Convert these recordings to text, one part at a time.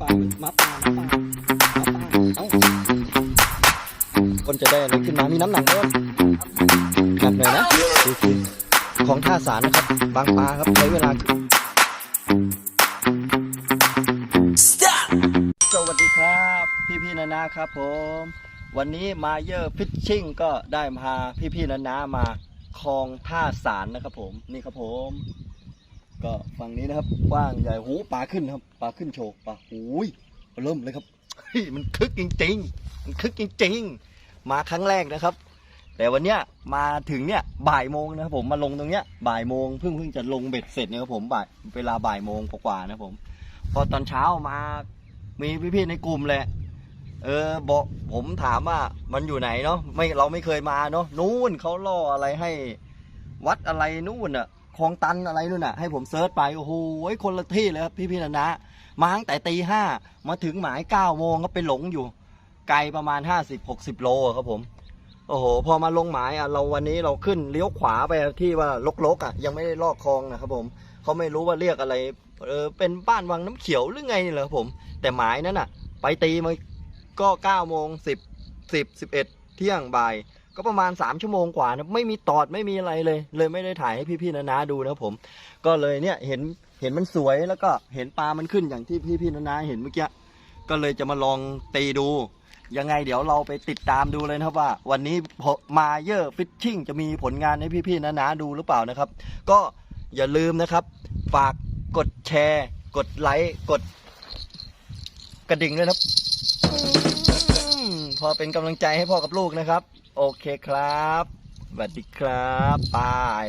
ปลามาปลามาปลามาปลาเอ้าคนจะได้อะไรขึ้นมามีน้ำหนักด้วยหนักหน่อยนะของท่าสารนะครับบางปลาครับใช้เวลาสวัสดีครับ พี่พี่ๆนานาครับผม วันนี้มาเยอร์ฟิชชิ่งก็ได้พาพี่พี่ๆนานามาคลองท่าสารนะครับผมนี่ครับผม ก็ฝั่งนี้นะครับกว้างใหญ่หูปลาขึ้นครับปลาขึ้นโชว์ปลาหูยเริ่มเลยครับเฮ้ยมันคึกจริงๆมันคึกจริงๆ มาครั้งแรกนะครับ แต่วันเนี้ยมาถึงเนี่ยบ่ายโมงนะครับผมมาลงตรงเนี้ยบ่ายโมงเพิ่งเพิ่งจะลงเบ็ดเสร็จเนี่ยครับผมบ่ายเวลาบ่ายโมงกว่าๆนะครับผม พอตอนเช้ามามีพี่ๆในกลุ่มแหละเออบอกผมถามว่ามันอยู่ไหนเนาะไม่เราไม่เคยมาเนาะนู่นเขาล่ออะไรให้ วัดอะไรนู่นอะ คลองตันอะไรนู่นอะให้ผมเซิร์ชไปโอ้โหคนละที่เลยครับพี่ๆนะนะมาตั้งแต่ตีห้ามาถึงหมายเก้าโมงก็ไปหลงอยู่ ไกลประมาณห้าสิบหกสิบโลครับผมโอ้โห พอมาลงหมายอะเราวันนี้เราขึ้นเลี้ยวขวาไปที่ว่าลกๆอะ ยังไม่ได้ลอกคลองนะครับผมเขาไม่รู้ว่าเรียกอะไร เออเป็นบ้านวังน้ำเขียวหรือไงนี่เหรอครับผม แต่หมายนั้นอะ ไปตีมาก็เก้าโมงสิบสิบสิบเอ็ดเที่ยงบ่าย ก็ประมาณสามชั่วโมงกว่านะไม่มีตอดไม่มีอะไรเลย เลยไม่ได้ถ่ายให้พี่ๆนานาดูนะครับผม ก็เลยเนี่ยเห็นเห็นมันสวยแล้วก็เห็นปลามันขึ้นอย่างที่พี่ๆนานาเห็นเมื่อกี้ก็เลยจะมาลองตีดูยังไงเดี๋ยวเราไปติดตามดูเลยนะครับว่า วันนี้มาเยอร์ฟิชชิ่งจะมีผลงานให้พี่ๆนานาดูหรือเปล่านะครับ ก็อย่าลืมนะครับ ฝากกดแชร์ กดไลค์กดกระดิ่งด้วยครับ พอเป็นกำลังใจให้พ่อกับลูกนะครับ โอเคครับสวัสดีครับบาย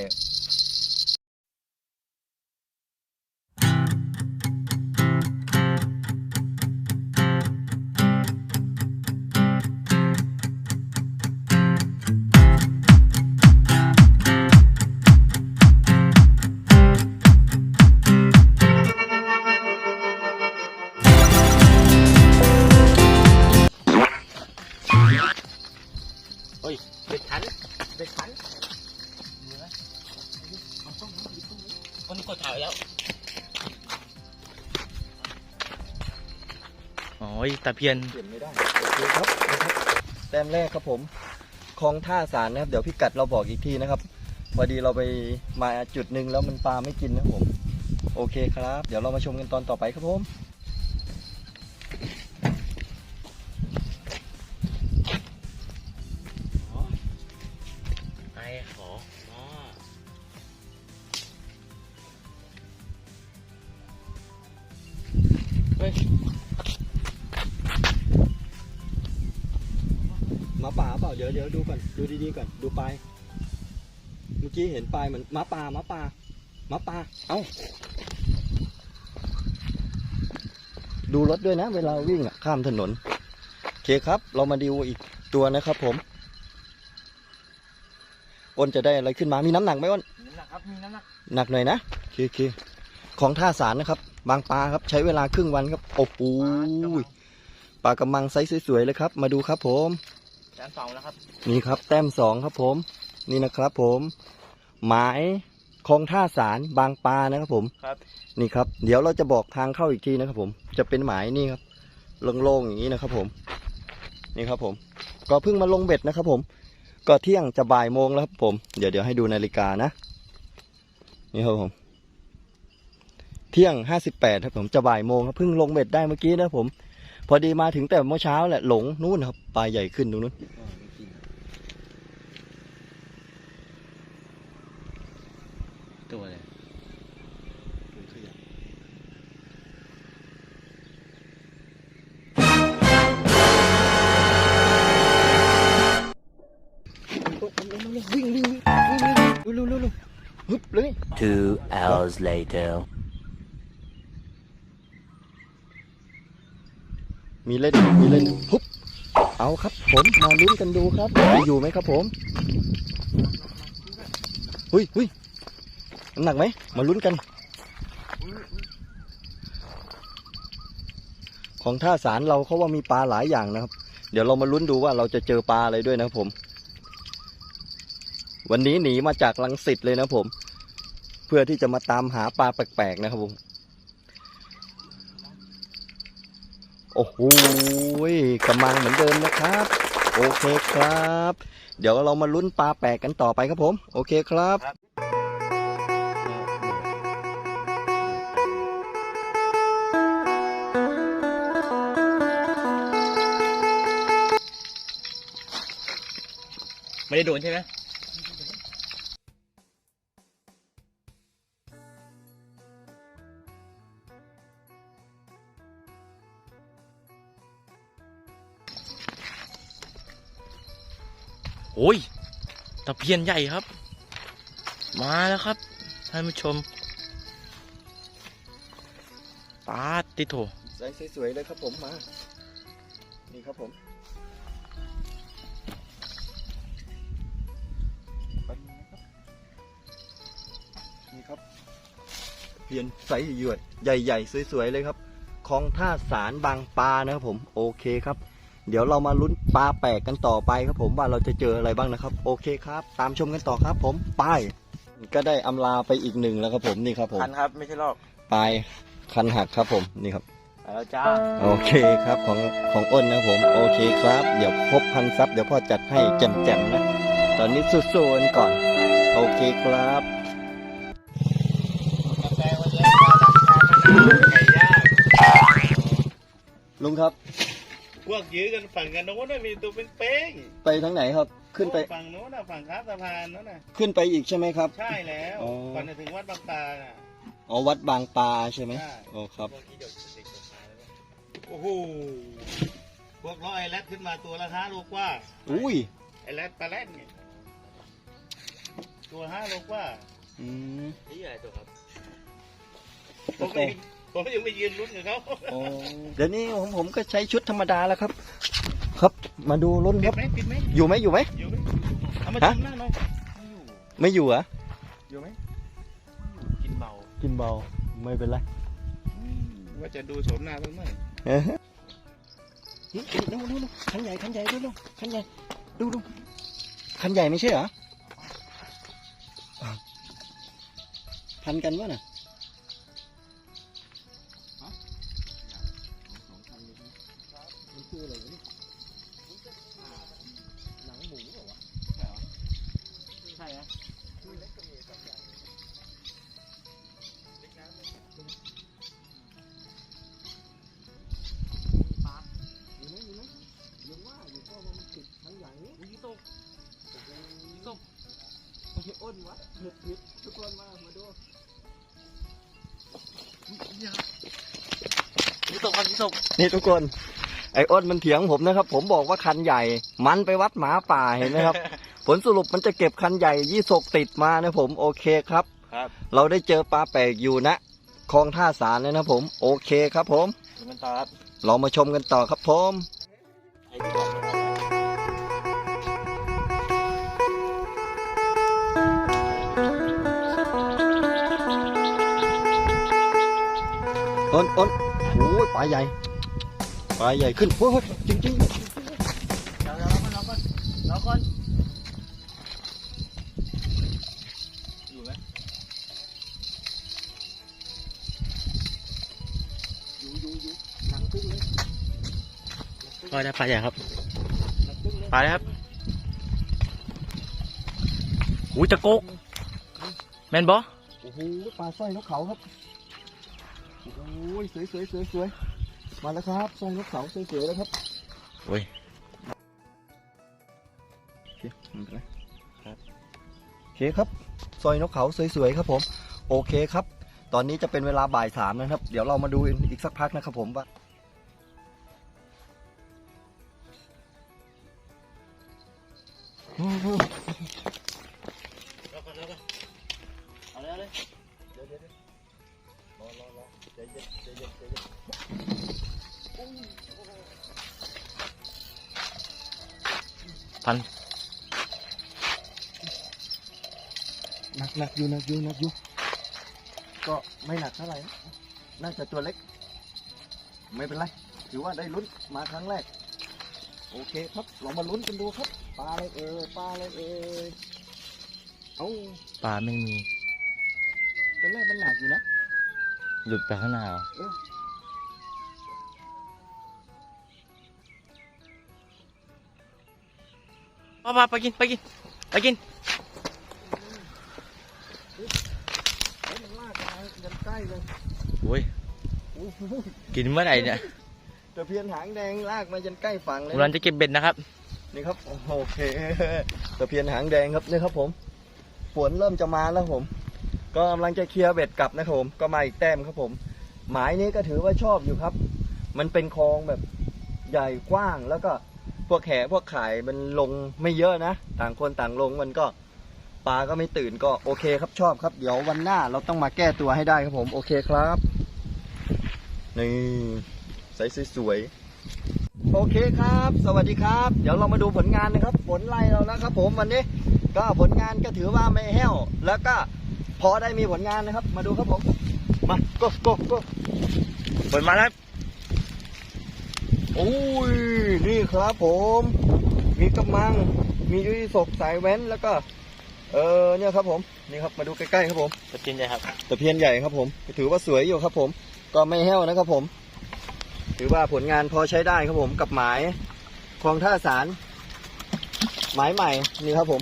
กดถ่ายไว้แล้วโอ้ยตะเพียนเปลี่ยนไม่ได้โอเคครับนะครับแต้มแรกครับผมคลองท่าสารนะครับ เดี๋ยวพี่กัดเราบอกอีกทีนะครับพอดีเราไปมาจุดหนึ่งแล้วมันปลาไม่กินนะครับผม โอเคครับ เดี๋ยวเรามาชมกันตอนต่อไปครับผม ยวเดี๋ยวดูก่อนดูดีๆก่อนดูปลายเมื่อกี้เห็นปลายเหมือนหมาป่าหมาป่าหมาป่าเอ้าดูรถด้วยนะ เวลาวิ่งอะข้ามถนนโอเคครับ เรามาดูอีกตัวนะครับผมอ้นจะได้อะไรขึ้นมามีน้ำหนักไหมอ้นน้ำหนักครับมีน้ำหนักหนักหน่อยนะโอเคโอเคของท่าสารนะครับ บางปลาครับ ใช้เวลาครึ่งวันครับโอ้โหปลากระมังไซส์สวยๆเลยครับ มาดูครับผม แสนสองแล้วครับ นี่ครับแต้มสองครับผม นี่นะครับผม หมายคลองท่าสารบางปลานะครับผมครับ นี่ครับ เดี๋ยวเราจะบอกทางเข้าอีกทีนะครับผม จะเป็นหมายนี่ครับโล่งๆอย่างนี้นะครับผม นี่ครับผม ก็เพิ่งมาลงเบ็ดนะครับผม ก็เที่ยงจะบ่ายโมงแล้วครับผม เดี๋ยวเดี๋ยวให้ดูนาฬิกานะ นี่ครับผม เที่ยงห้าสิบแปดครับผมจะบ่ายโมงครับเพิ่งลงเบ็ดได้เมื่อกี้นะครับผม พอดีมาถึงแต่เมื่อเช้าแหละหลงนู่นครับปลาใหญ่ขึ้นตรงนู้นตัวเลยวิ่งวิ่งวิ่งวิ่งวิ่งวเร็วเร็วฮึบเลย Two hours later. มีเล่นมีเล่นฮึบเอาครับผมมาลุ้นกันดูครับจะอยู่ไหมครับผมหุ้ยหุยน้ำหนักไหมมาลุ้นกัน ของท่าสารเราเขาว่ามีปลาหลายอย่างนะครับ เดี๋ยวเรามาลุ้นดูว่าเราจะเจอปลาอะไรด้วยนะครับผม วันนี้หนีมาจากลังสิตเลยนะผม เพื่อที่จะมาตามหาปลาแปลกๆนะครับผม โอ้โหกำลังเหมือนเดิมนะครับ โอเคครับ เดี๋ยวเรามาลุ้นปลาแปลกกันต่อไปครับผม โอเคครับไม่ได้โดนใช่ไหม โอ้ยตะเพียนใหญ่ครับ มาแล้วครับท่านผู้ชมปาติโถใสสวยๆเลยครับผมมานี่ครับผมนี่ครับเพียนใสหยวดใหญ่ๆ สวยๆเลยครับคลองท่าสารบางปลานะครับผม โอเคครับ เดี๋ยวเรามาลุ้นปลาแปลกกันต่อไปครับผมว่าเราจะเจออะไรบ้างนะครับ โอเคครับ ตามชมกันต่อครับ ผมไปก็ได้อำลาไปอีกหนึ่งแล้วครับผมนี่ครับผมคันครับไม่ใช่ลอกปลายคันหักครับผมนี่ครับไปแล้วจ้าโอเคครับของของอ้นนะผม โอเคครับ เดี๋ยวพบพันซับเดี๋ยวพ่อจัดให้แจ่มๆนะ ตอนนี้สู้ๆกันก่อน โอเคครับกาแฟวันนี้ปลาดังทานมะนาวไก่ย่างลุงครับ พวกยื้อกันฝั่งกันโน้นน่ะมีตัวเป็นเป้งไปทางไหนครับ ขึ้นไปฝั่งโน้นน่ะฝั่งข้ามสะพานโน้นน่ะขึ้นไปอีกใช่ไหมครับ ใช่แล้วอ๋อก่อนจะถึงวัดบางตาน่ะอ๋อวัดบางปลาใช่ไหมใช่โอ้ครับพวกที่เด็กเด็กตกปลาแล้วโอ้โหพวกร้อยไอแรดขึ้นมาตัวละห้าโลกว่า อุ้ยไอแรดปลาแรดไงตัวห้าโลกว่า อืมนี่อะไรตัวครับผมก็ยัง ผมก็ยังไปยืนลุ้นกับเขาโอ้เดี๋ยวนี้ผมผมก็ใช้ชุดธรรมดาแล้วครับ ครับมาดูลุ้นคปิรัดบไหมปิดไหมอยู่ไหมอยู่ไหม อยู่ไหมเอามาฮะชมหน้าหน่อยไม่อยู่เหรอะอยู่ไหมกินเบากินเบาไม่เป็นไรว่าจะดูโฉมหน้าสักหน่อยเฮ้ยดูดูดูดูคันใหญ่คันใหญ่ดูดูคันใหญ่ดูดูคันใหญ่ไม่ใช่เหรอพันกันวะน่ะ ห็ดผิดทุกคนมา มาดูยี่ตกครับยี่ตกนี่ทุกคน ไอ้อ้นมันเถียงผมนะครับ ผมบอกว่าคันใหญ่ มันไปวัดหมาป่าเห็นไหมครับ ผลสรุปมันจะเก็บคันใหญ่ยี่สกติดมานะผมโอเคครับ ครับ เราได้เจอปลาแปลกอยู่นะคลองท่าสารเลยนะผม โอเคครับผมดูมันต่อครับเรามาชมกันต่อครับผม อ้นอ้นโอ้ยปลาใหญ่ปลาใหญ่ขึ้นโอ้ยจริงจริงเดี๋ยวเราก่อนเราก่อนเราก่อนอยู่ไหมอยู่อยู่อยู่หนังตึ้งเลยปลาได้ปลาใหญ่ครับหนังตึ้งเลยปลาได้ครับอุ้ยตะโกกแมนบอโอ้โหปลาสร้อยนกเขาครับ อ้ยสวยสวยสวยสวยมาแล้วครับสร้อยนกเขาสวยสวยแล้วครับโอ้ยโอเคไม่เป็นไรครับโอเคครับซอยนกเขาสวยๆครับผม โอเคครับ ตอนนี้จะเป็นเวลาบ่ายสามนะครับ เดี๋ยวเรามาดูอีกสักพักนะครับผมว่าแล้ พันหนักหนักอยู่หนักอยู่หนักอยู่ก็ไม่หนักเท่าไหร่นะน่าจะตัวเล็ก ไม่เป็นไร ถือว่าได้ลุ้นมาครั้งแรก โอเคครับเรามาลุ้นกันดูครับปลาอะไรเอ่ยปลาอะไรเอ่ยเอ้าปลาไม่มีตอนแรกมันหนักอยู่นะ หลุดไปข้างหน้าเหรอ เพ่อพาไปกินไปกินไปกินเฮ้ยมันลากมายันใกล้เลยโอ้ยโอ้โหกินเมื่อไหร่เนี่ยตะเพียนหางแดงลากมายันใกล้ฝั่งเลยกำลังจะเก็บเบ็ดนะครับนี่ครับโอเคตะเพียนหางแดงครับนี่ครับผมฝนเริ่มจะมาแล้วผม ก็กำลังจะเคลียร์เบ็ดกลับนะครับผมก็มาอีกแต้มครับผม หมายนี้ก็ถือว่าชอบอยู่ครับ มันเป็นคลองแบบใหญ่กว้างแล้วก็ พวกแขพวกขายมันลงไม่เยอะนะ ต่างคนต่างลงมันก็ปลาก็ไม่ตื่นก็โอเคครับชอบครับ เดี๋ยววันหน้าเราต้องมาแก้ตัวให้ได้ครับผมโอเคครับนี่ใสสวยๆโอเคครับ สวัสดีครับ เดี๋ยวเรามาดูผลงานนะครับผลไล่เราแล้วครับ ผมวันนี้ก็ผลงานก็ถือว่าไม่แห้ว แล้วก็พอได้มีผลงานนะครับ มาดูครับผมมา go go go เปิดมาแล้ว โอ้ยนี่ครับผม มีกระมัง มียุยศกสายแว้นแล้วก็ เออเนี่ยครับผมนี่ครับมาดูใกล้ๆครับผมตะเพียนใหญ่ครับตะเพียนใหญ่ครับผม ถือว่าสวยอยู่ครับผม ก็ไม่แห้วนะครับผม ถือว่าผลงานพอใช้ได้ครับผมกับหมายคลองท่าสาร หมายใหม่นี่ครับผม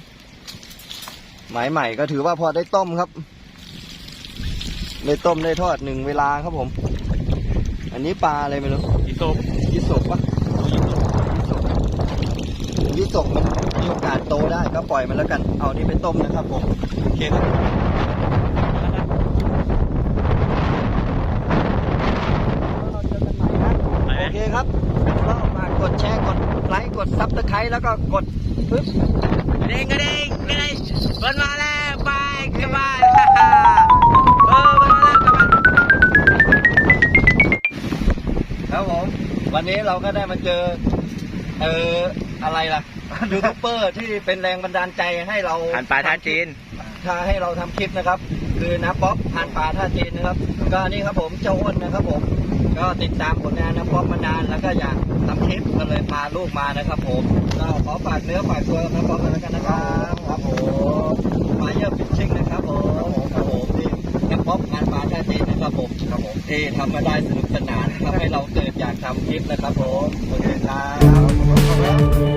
หมายใหม่ก็ถือว่าพอได้ต้มครับได้ต้มได้ทอดหนึ่งเวลาครับผม อันนี้ปลาอะไรไม่รู้อีโซบ ยี่สกปะยี่สกมันมีโอกาสโตได้ก็ปล่อยมันแล้วกัน เอานี่ไปต้มนะครับผมโอเคครับเราเจอกันใหม่ครับไปไหมโอเคครับก็ฝากกดแชร์กดไลค์กดซับสไครต์แล้วก็กดปึ๊บเด้งกระเด้งกระเด้งมันมาแล้วไปกลับบ้านเออมันมาแล้วกลับบ้านครับผม วันนี้เราก็ได้มาเจอ เอออะไรล่ะยูทูบเบอร์ที่เป็นแรงบันดาลใจให้เราผ่านปลาท่าจีนถ้าให้เราทำคลิปนะครับ คือนะป๊อปผ่านปลาท่าจีนนะครับ ก็นี่ครับผมเจ้าอ้วนนะครับผม ก็ติดตามผลงานนะป๊อปมานานแล้วก็อยากทำคลิปก็เลยพาลูกมานะครับ ผมก็ขอฝากเนื้อฝากตัวนะป๊อปกันแล้วกันนะครับครับผมมาเยี่ยมฟิชชิ่งนะครับผมครับผมนี่ นะป๊อปผ่านปลาท่าจีนนะครับผมครับผมที่ทำมาได้สนุกสนานทำให้เราเกิดอยากทำคลิปนะครับผมโอเคครับ